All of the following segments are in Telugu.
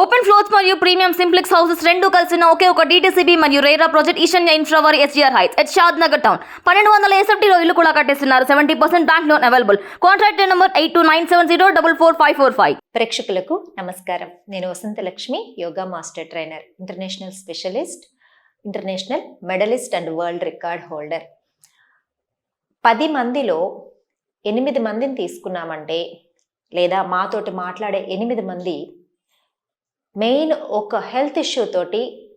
ఓపెన్ ఫ్లోర్స్ మరియు ప్రీమియం సింప్లెక్స్ హౌసెస్ రెండు కలిసిన ఒకే ఒక డీటీసీబీ మరియు రేరా ప్రాజెక్ట్ ఈశాన్య ఇన్ఫ్రావర్ SGR heights at Shadnagar town పన్నెండు వందల ఎస్ఎఫ్టీలో ఇల్లు కూడా కట్టేస్తున్నారు. Seventy percent bank loan available contract number eight two nine seven zero double four five four five ప్రేక్షకులకు నమస్కారం. నేను Vasantha Lakshmi yoga master trainer international specialist international medalist and world record holder. పది మందిలో ఎనిమిది మందిని తీసుకున్నామంటే లేదా మాతోటి మాట్లాడే ఎనిమిది మంది మెయిన్ ఒక హెల్త్ ఇష్యూ తోటి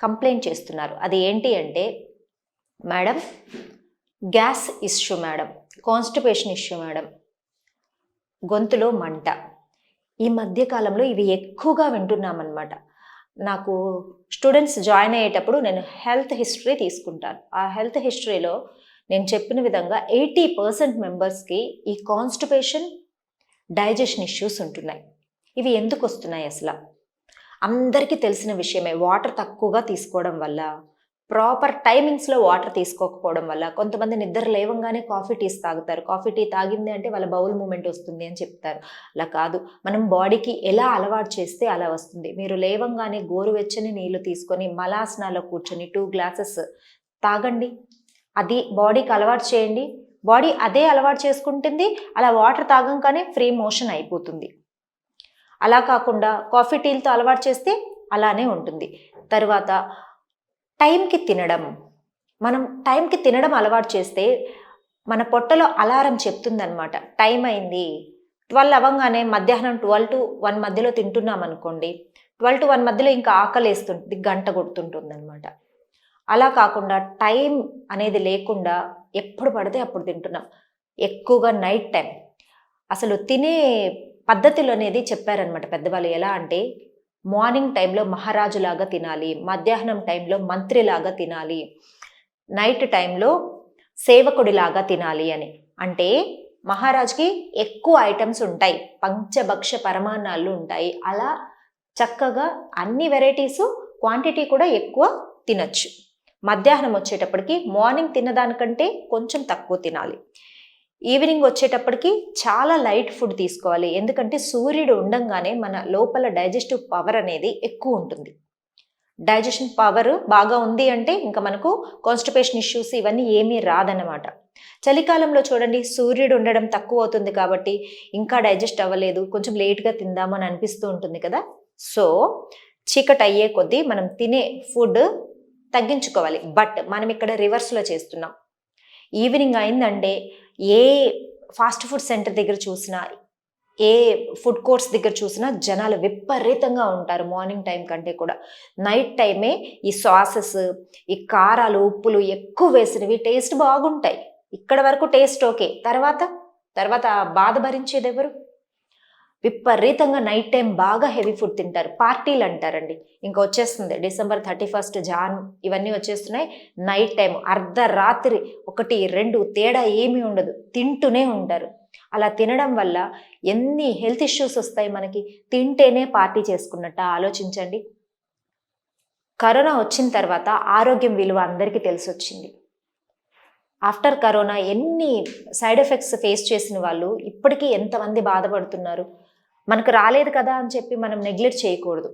కంప్లైంట్ చేస్తున్నారు. అది ఏంటి అంటే madam gas issue madam constipation issue madam గొంతులో మంట. ఈ మధ్యకాలంలో ఇవి ఎక్కువగా వింటున్నామన్నమాట. నాకు స్టూడెంట్స్ జాయిన్ అయ్యేటప్పుడు నేను హెల్త్ హిస్టరీ తీసుకుంటాను. ఆ హెల్త్ హిస్టరీలో నేను చెప్పిన విధంగా ఎయిటీ పర్సెంట్ మెంబర్స్కి ఈ కాన్స్టిపేషన్ డైజెషన్ ఇష్యూస్ ఉంటున్నాయి. ఇవి ఎందుకు వస్తున్నాయి అసలు? అందరికీ తెలిసిన విషయమే వాటర్ తక్కువగా తీసుకోవడం వల్ల ప్రాపర్ టైమింగ్స్లో వాటర్ తీసుకోకపోవడం వల్ల కొంతమంది నిద్ర లేవంగానే కాఫీ టీస్ తాగుతారు. కాఫీ టీ తాగింది అంటే వాళ్ళ బౌల్ మూమెంట్ వస్తుంది అని చెప్తారు. అలా కాదు. మనం బాడీకి ఎలా అలవాటు చేస్తే అలా వస్తుంది. మీరు లేవంగానే గోరువెచ్చని నీళ్ళు తీసుకొని మలాసనాలో కూర్చొని టూ గ్లాసెస్ తాగండి. అది బాడీకి అలవాటు చేయండి. బాడీ అదే అలవాటు చేసుకుంటుంది. అలా వాటర్ తాగంగానే ఫ్రీ మోషన్ అయిపోతుంది. అలా కాకుండా కాఫీ టీలతో అలవాటు చేస్తే అలానే ఉంటుంది. తర్వాత టైంకి తినడం. మనం టైంకి తినడం అలవాటు చేస్తే మన పొట్టలో అలారం చెప్తుందనమాట టైం అయింది. ట్వెల్వ్ అవ్వగానే మధ్యాహ్నం ట్వెల్వ్ టు వన్ మధ్యలో తింటున్నాం అనుకోండి. ట్వెల్వ్ టు వన్ మధ్యలో ఇంకా ఆకలి వేస్తుంది గంట కొడుతుంటుంది అనమాట అలా కాకుండా టైం అనేది లేకుండా ఎప్పుడు పడితే అప్పుడు తింటున్నాం. ఎక్కువగా నైట్ టైం. అసలు తినే పద్ధతులు అనేది చెప్పారనమాట పెద్దవాళ్ళు. ఎలా అంటే మార్నింగ్ టైంలో మహారాజులాగా తినాలి మధ్యాహ్నం టైంలో మంత్రిలాగా తినాలి నైట్ టైంలో సేవకుడిలాగా తినాలి అని. అంటే మహారాజ్కి ఎక్కువ ఐటమ్స్ ఉంటాయి పంచభక్ష పరమాన్నాలు ఉంటాయి. అలా చక్కగా అన్ని వెరైటీస్ క్వాంటిటీ కూడా ఎక్కువ తినచ్చు. మధ్యాహ్నం వచ్చేటప్పటికి మార్నింగ్ తిన్నదానికంటే కొంచెం తక్కువ తినాలి. ఈవినింగ్ వచ్చేటప్పటికి చాలా లైట్ ఫుడ్ తీసుకోవాలి. ఎందుకంటే సూర్యుడు ఉండంగానే మన లోపల డైజెస్టివ్ పవర్ అనేది ఎక్కువ ఉంటుంది. డైజెషన్ పవర్ బాగా ఉంది అంటే ఇంకా మనకు కాన్స్టిపేషన్ ఇష్యూస్ ఇవన్నీ ఏమీ రాదన్నమాట. చలికాలంలో చూడండి సూర్యుడు ఉండడం తక్కువ అవుతుంది కాబట్టి ఇంకా డైజెస్ట్ అవ్వలేదు. కొంచెం లేట్గా తిందామని అనిపిస్తూ ఉంటుంది కదా. సో చీకటి అయ్యే కొద్దీ మనం తినే ఫుడ్ తగ్గించుకోవాలి. బట్ మనం ఇక్కడ రివర్స్లో చేస్తున్నాం. ఈవినింగ్ అయిందంటే ఏ ఫాస్ట్ ఫుడ్ సెంటర్ దగ్గర చూసినా ఏ ఫుడ్ కోర్ట్స్ దగ్గర చూసినా జనాలు విపరీతంగా ఉంటారు మార్నింగ్ టైం కంటే కూడా. నైట్ టైమే ఈ సాసెస్ ఈ కారాలు ఉప్పులు ఎక్కువ వేసినవి టేస్ట్ బాగుంటాయి. ఇక్కడ వరకు టేస్ట్ ఓకే. తర్వాత? తర్వాత బాధ భరించేది ఎవరు? విపరీతంగా నైట్ టైం బాగా హెవీ ఫుడ్ తింటారు. పార్టీలు అంటారండి. ఇంకా వచ్చేస్తుంది. డిసెంబర్ థర్టీ ఫస్ట్ జాన్ ఇవన్నీ వచ్చేస్తున్నాయి. నైట్ టైం అర్ధరాత్రి ఒకటి రెండు తేడా ఏమీ ఉండదు. తింటూనే ఉంటారు. అలా తినడం వల్ల ఎన్ని హెల్త్ ఇష్యూస్ వస్తాయి మనకి? తింటేనే పార్టీ చేసుకున్నట్ట ఆలోచించండి. కరోనా వచ్చిన తర్వాత ఆరోగ్యం విలువ అందరికీ తెలిసి వచ్చింది ఆఫ్టర్ కరోనా ఎన్ని సైడ్ ఎఫెక్ట్స్ ఫేస్ చేసిన వాళ్ళు ఇప్పటికీ ఎంతమంది బాధపడుతున్నారు? మనకు రాలేదు కదా అని చెప్పి మనం నెగ్లెక్ట్ చేయకూడదు.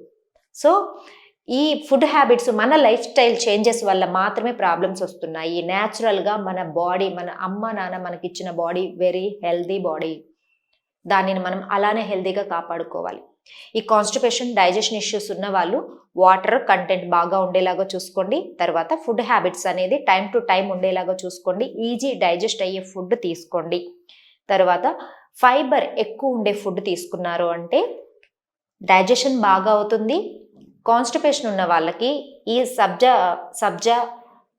సో ఈ ఫుడ్ హ్యాబిట్స్ మన లైఫ్ స్టైల్ చేంజెస్ వల్ల మాత్రమే ప్రాబ్లమ్స్ వస్తున్నాయి. న్యాచురల్గా మన బాడీ మన అమ్మ నాన్న మనకి ఇచ్చిన బాడీ వెరీ హెల్దీ బాడీ దానిని మనం అలానే హెల్దీగా కాపాడుకోవాలి. ఈ కాన్స్టిపేషన్ డైజెషన్ ఇష్యూస్ ఉన్న వాళ్ళు వాటర్ కంటెంట్ బాగా ఉండేలాగా చూసుకోండి. తర్వాత ఫుడ్ హ్యాబిట్స్ అనేది టైం టు టైం ఉండేలాగా చూసుకోండి. ఈజీ డైజెస్ట్ అయ్యే ఫుడ్ తీసుకోండి. తర్వాత ఫైబర్ ఎక్కువ ఉండే ఫుడ్ తీసుకున్నారు అంటే డైజెషన్ బాగా అవుతుంది. కాన్స్టిపేషన్ ఉన్న వాళ్ళకి ఈ సబ్జా సబ్జా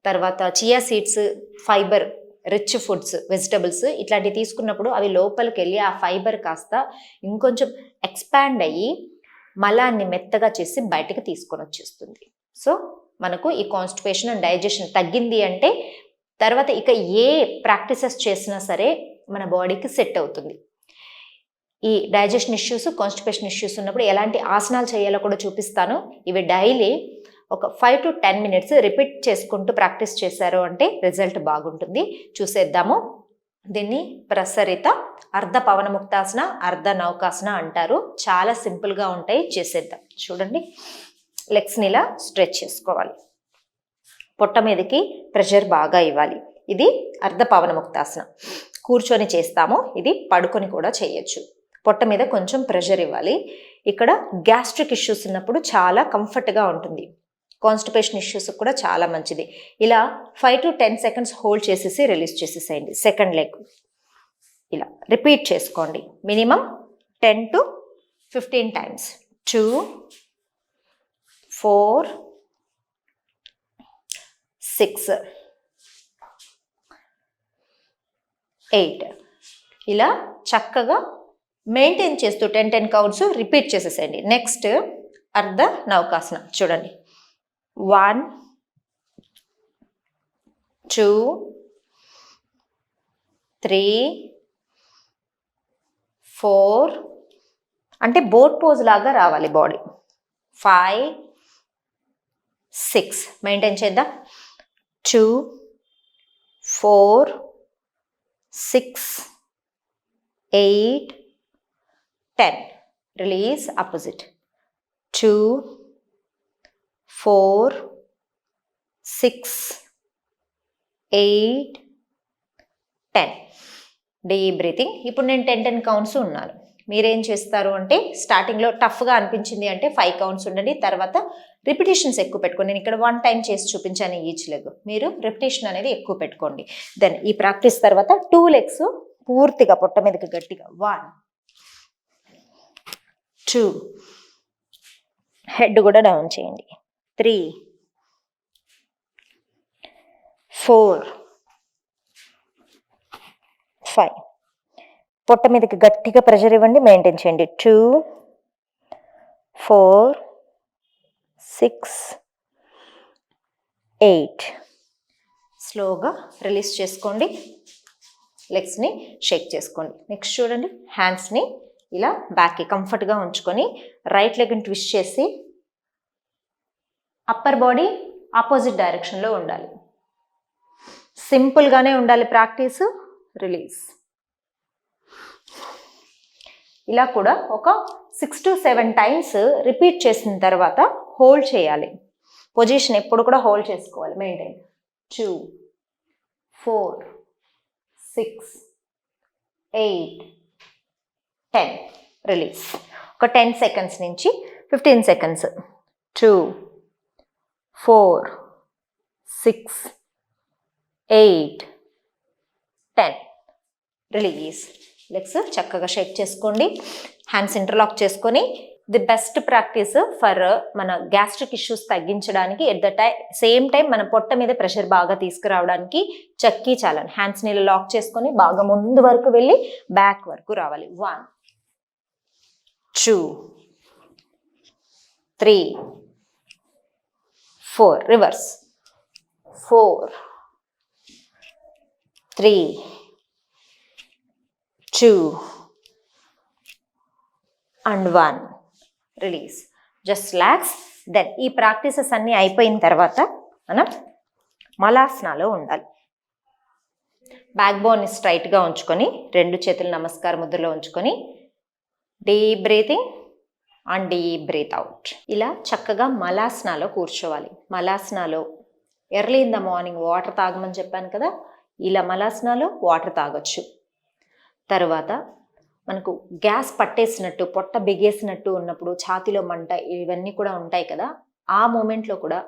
తర్వాత chia seeds fibre rich foods vegetables ఇట్లాంటివి తీసుకున్నప్పుడు అవి లోపలికి వెళ్ళి ఆ ఫైబర్ కాస్త ఇంకొంచెం ఎక్స్పాండ్ అయ్యి మలాన్ని మెత్తగా చేసి బయటకు తీసుకొని వచ్చేస్తుంది. సో మనకు ఈ కాన్స్టిపేషన్ అండ్ డైజెషన్ తగ్గింది అంటే తర్వాత ఇక ఏ ప్రాక్టీసెస్ చేసినా సరే మన బాడీకి సెట్ అవుతుంది. ఈ డైజెషన్ ఇష్యూస్ కాన్స్టిపేషన్ ఇష్యూస్ ఉన్నప్పుడు ఎలాంటి ఆసనాలు చేయాలో కూడా చూపిస్తాను. ఇవి డైలీ ఒక five to ten minutes repeat చేసుకుంటూ ప్రాక్టీస్ చేశారు అంటే రిజల్ట్ బాగుంటుంది. చూసేద్దాము. దీన్ని ప్రసరిత అర్ధ పవనముక్తాసన అర్ధ నౌకాసన అంటారు. చాలా సింపుల్గా ఉంటాయి. చేసేద్దాం. చూడండి. లెగ్స్ని ఇలా స్ట్రెచ్ చేసుకోవాలి. పొట్ట మీదకి ప్రెషర్ బాగా ఇవ్వాలి. ఇది అర్ధ పవనముక్తాసన కూర్చొని చేస్తాము. ఇది పడుకొని కూడా చేయొచ్చు. పొట్ట మీద కొంచెం ప్రెషర్ ఇవ్వాలి. ఇక్కడ గ్యాస్ట్రిక్ ఇష్యూస్ ఉన్నప్పుడు చాలా కంఫర్ట్గా ఉంటుంది. కాన్స్టిపేషన్ ఇష్యూస్ కూడా చాలా మంచిది. ఇలా five to ten seconds hold చేసేసి రిలీజ్ చేసేసేయండి. Second leg. ఇలా రిపీట్ చేసుకోండి. Minimum ten to fifteen times. Two four six eight. ఇలా చక్కగా మెయింటైన్ చేస్తూ టెన్ టెన్ కౌంట్స్ రిపీట్ చేసేసేయండి. నెక్స్ట్ అర్ధ నౌకాసనం చూడండి. వన్ టూ త్రీ ఫోర్ అంటే బోట్ పోజ్ లాగా రావాలి బాడీ ఫైవ్ సిక్స్ మెయింటైన్ చేద్దాం. Two four six eight ten. Release opposite. Two four six eight ten. Deep breathing. ఇప్పుడు నేను టెన్ టెన్ కౌంట్స్ ఉన్నాను. మీరేం చేస్తారు అంటే స్టార్టింగ్లో టఫ్గా అనిపించింది అంటే ఫైవ్ కౌంట్స్ ఉండండి. తర్వాత రిపిటేషన్స్ ఎక్కువ పెట్టుకోండి. నేను ఇక్కడ వన్ టైం చేసి చూపించాను ఈచ్ లెగ్. మీరు రిపిటేషన్ అనేది ఎక్కువ పెట్టుకోండి. దెన్ ఈ ప్రాక్టీస్ తర్వాత టూ లెగ్స్ పూర్తిగా పొట్ట మీదకి గట్టిగా. One two. హెడ్ కూడా డౌన్ చేయండి. త్రీ. ఫోర్. ఫైవ్. పొట్ట మీదకి గట్టిగా ప్రెషర్ ఇవ్వండి మెయింటైన్ చేయండి. టూ. ఫోర్. సిక్స్. ఎయిట్. స్లోగా రిలీజ్ చేసుకోండి. లెగ్స్ని షేక్ చేసుకోండి. నెక్స్ట్ చూడండి. హ్యాండ్స్ని ఇలా బ్యాక్కి కంఫర్ట్గా ఉంచుకొని రైట్ లెగ్ని ట్విస్ట్ చేసి అప్పర్ బాడీ ఆపోజిట్ డైరెక్షన్లో ఉండాలి. సింపుల్గానే ఉండాలి ప్రాక్టీస్ రిలీజ్ ఇలా కూడా ఒక six to seven times repeat చేసిన తర్వాత హోల్డ్ చేయాలి. పొజిషన్ ఎప్పుడు కూడా హోల్డ్ చేసుకోవాలి. Maintain two four six eight ten release ఒక టెన్ సెకండ్స్ నుంచి fifteen seconds two four six eight ten release legs చక్కగా షేక్ చేసుకోండి. హ్యాండ్స్ ఇంటర్లాక్ చేసుకొని ది బెస్ట్ ప్రాక్టీస్ ఫర్ మన గ్యాస్ట్రిక్ ఇష్యూస్ తగ్గించడానికి at the time same time మన పొట్ట మీద ప్రెషర్ బాగా తీసుకురావడానికి చక్కీ చాలని హ్యాండ్స్ నీళ్ళు లాక్ చేసుకొని బాగా ముందు వరకు వెళ్ళి బ్యాక్ వరకు రావాలి. One two three. Four. Reverse. Four. Three. Two. And one. Release. Just relax. Then ఈ ప్రాక్టీసెస్ అన్నీ అయిపోయిన తర్వాత మనం మలాసనాలో ఉండాలి. బ్యాక్ బోన్ని స్ట్రైట్గా ఉంచుకొని రెండు చేతులు నమస్కార ముద్రలో ఉంచుకొని deep breathing and deep breath out ఇలా చక్కగా మలాసనాలో కూర్చోవాలి. మలాసనాలో early in the morning water తాగమని చెప్పాను కదా? ఇలా మలాసనాలో వాటర్ తాగొచ్చు. తర్వాత మనకు గ్యాస్ పట్టేసినట్టు పొట్ట బిగేసినట్టు ఉన్నప్పుడు ఛాతీలో మంట ఇవన్నీ కూడా ఉంటాయి కదా? ఆ మూమెంట్లో కూడా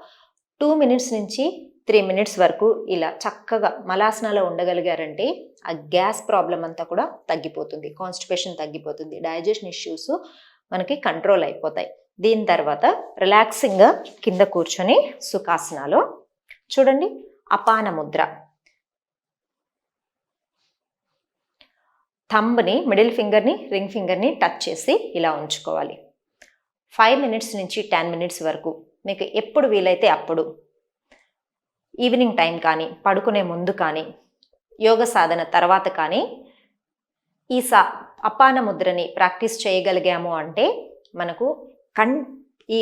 టూ మినిట్స్ నుంచి త్రీ మినిట్స్ వరకు ఇలా చక్కగా మలాసనాలో ఉండగలిగారంటే ఆ గ్యాస్ ప్రాబ్లం అంతా కూడా తగ్గిపోతుంది కాన్స్టిపేషన్ తగ్గిపోతుంది డైజెషన్ ఇష్యూస్ మనకి కంట్రోల్ అయిపోతాయి. దీని తర్వాత రిలాక్సింగ్గా కింద కూర్చొని సుఖాసనాలో. చూడండి అపాన ముద్ర. థంబ్ని మిడిల్ ఫింగర్ని రింగ్ ఫింగర్ని టచ్ చేసి ఇలా ఉంచుకోవాలి. ఫైవ్ మినిట్స్ నుంచి టెన్ మినిట్స్ వరకు. మీకు ఎప్పుడు వీలైతే అప్పుడు. ఈవినింగ్ టైం కానీ పడుకునే ముందు కానీ యోగ సాధన తర్వాత కానీ ఈ సా అపాన ముద్రని ప్రాక్టీస్ చేయగలిగాము అంటే మనకు కన్ ఈ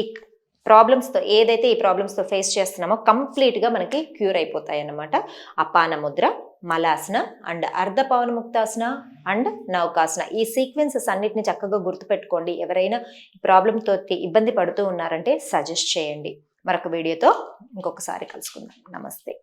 ప్రాబ్లమ్స్తో ఏదైతే ఈ ప్రాబ్లమ్స్తో ఫేస్ చేస్తున్నామో కంప్లీట్గా మనకి క్యూర్ అయిపోతాయి అన్నమాట అపాన ముద్ర మలాసన అండ్ అర్ధ పవనముక్తాసన అండ్ నౌకాసన. ఈ సీక్వెన్సెస్ అన్నిటిని చక్కగా గుర్తుపెట్టుకోండి. ఎవరైనా ఈ ప్రాబ్లంతో ఇబ్బంది పడుతూ ఉన్నారంటే సజెస్ట్ చేయండి. మరొక వీడియోతో ఇంకొకసారి కలుసుకుందాం. నమస్తే.